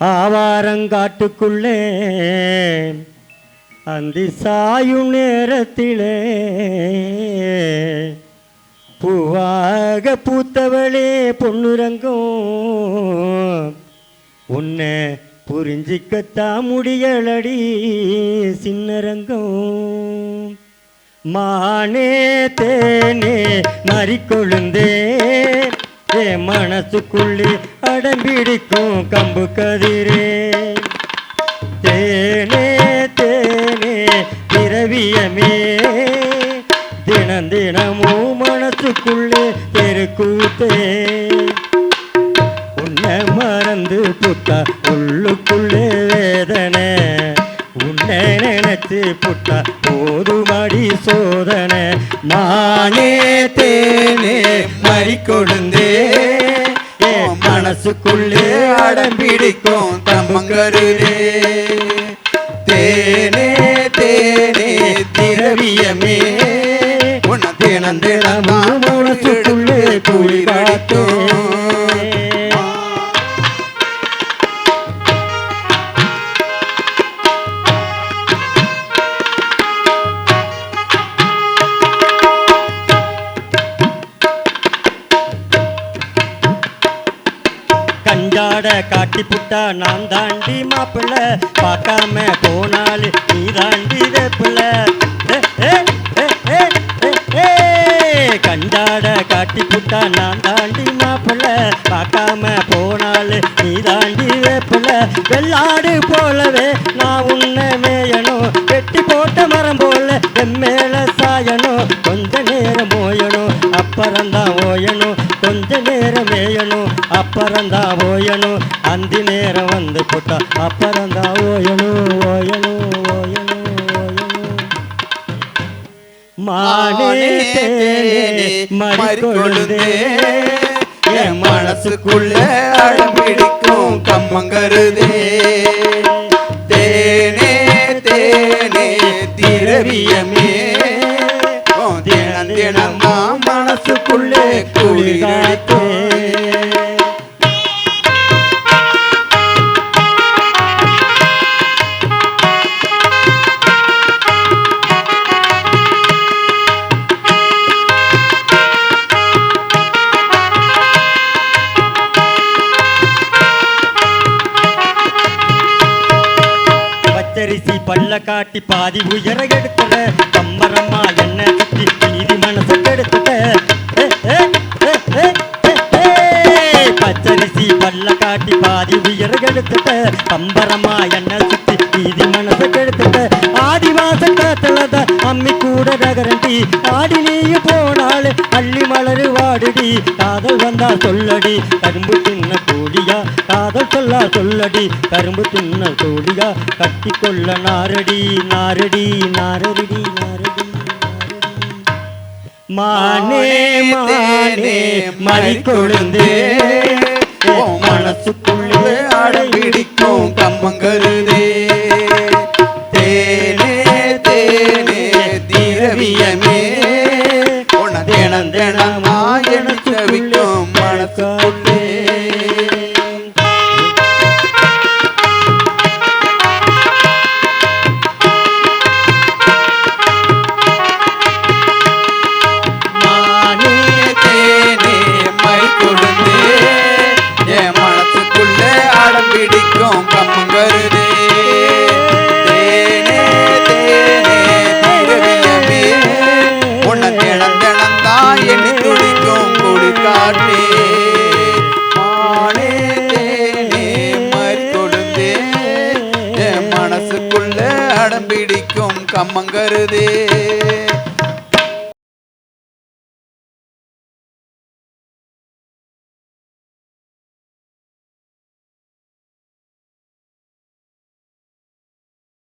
ஆவாரங்காட்டுக்குள்ளே அந்தி சாயும் நேரத்திலே பூவாக பூத்தவளே பொன்னுரங்கும். உன்னை புரிஞ்சிக்கத்தான் முடியலடி சின்னரங்கம். மானே தேனே மறிக்கொழுந்தே ஏ மனசுக்குள்ளே தடம் பிடிக்கும் கம்பு கதிரே. தேனே தேனே திரவியமே தினம் தினமும் மனசுக்குள்ளே தெருக்கூத்தே. உன்னை மறந்து புத்தா உள்ளுக்குள்ளே வேதனை. உன்னை நினைத்து புட்டா போதுமடி சோதனை. நானே தேனே மறிக்கொழுந்தே ஏ மனசுக்குள்ளே அடம்பிடிக்கும் தம்பங்கருதே தேனே தேனே திரவியமே. உன்னை தினம் தினமும் மனசுக்குள்ளே குளிராட்டே கஞ்சாட காட்டி புட்டா நான் தாண்டி மாப்பிள்ள. பார்க்காம போனாலு நீ தாண்டி வேப்பிள்ள. ஏ, கஞ்சாட காட்டி புட்டா நான் தாண்டி மாப்பிள்ள. பார்க்காம போனாலு நீ தாண்டி வேப்பிள்ள. வெள்ளாடு போலவே நான் உன்னை மேயணும். வெட்டி போட்ட மரம் போல வெம்மேல சாயணும். கொஞ்ச நேரம் ஓயணும். அப்புறம்தான் ஓயணும். நேரம் மேயணும் அப்புறம்தான் ஓயணும். அந்தி நேரம் வந்து போட்டா அப்புறம்தான் ஓயணும் ஓயணும் ஓயணும் ஓயணும். மானே தேனே மறிக்கொழுந்தே என் மனசுக்குள்ள அடம்பிடிக்கும் கம்மங்கருதே தேனே தேனே திரவியமே. மனசுக்குள்ளே குளிராட்டே பச்சரிசி பல்ல காட்டி பாதி உயர எடுத்தல கம்பர எடுத்துட்ட கம்பரம்மா என்ன சுத்தி நீதி மனசு கெடுத்துட்ட ஆடி மாச காத்தலத அம்மி கூட நகரண்டி ஆடி நீயும் போனாலே அள்ளி மலரு வாடுடி காதல் வந்தா சொல்லடி கரும்பு தின்ன கூடியா காதல் சொல்லா சொல்லடி கரும்பு தின்ன கூடியா கட்டி கொள்ள நாரடி நாரடி நாரடி நாரடி. மானே மானே மறிக்கொழுந்தே உன் மனசுக்குள்ளே அடம்பிடிக்கும் பிடிக்கும் கம்மங்கருதே தேனே தேனே திரவியமே உன்னை தினம் எண்ணி துடிக்கும் குடி மானே தேனே மை என் மனசுக்குள்ள அடம்பிடிக்கும் கம்மங்கருதே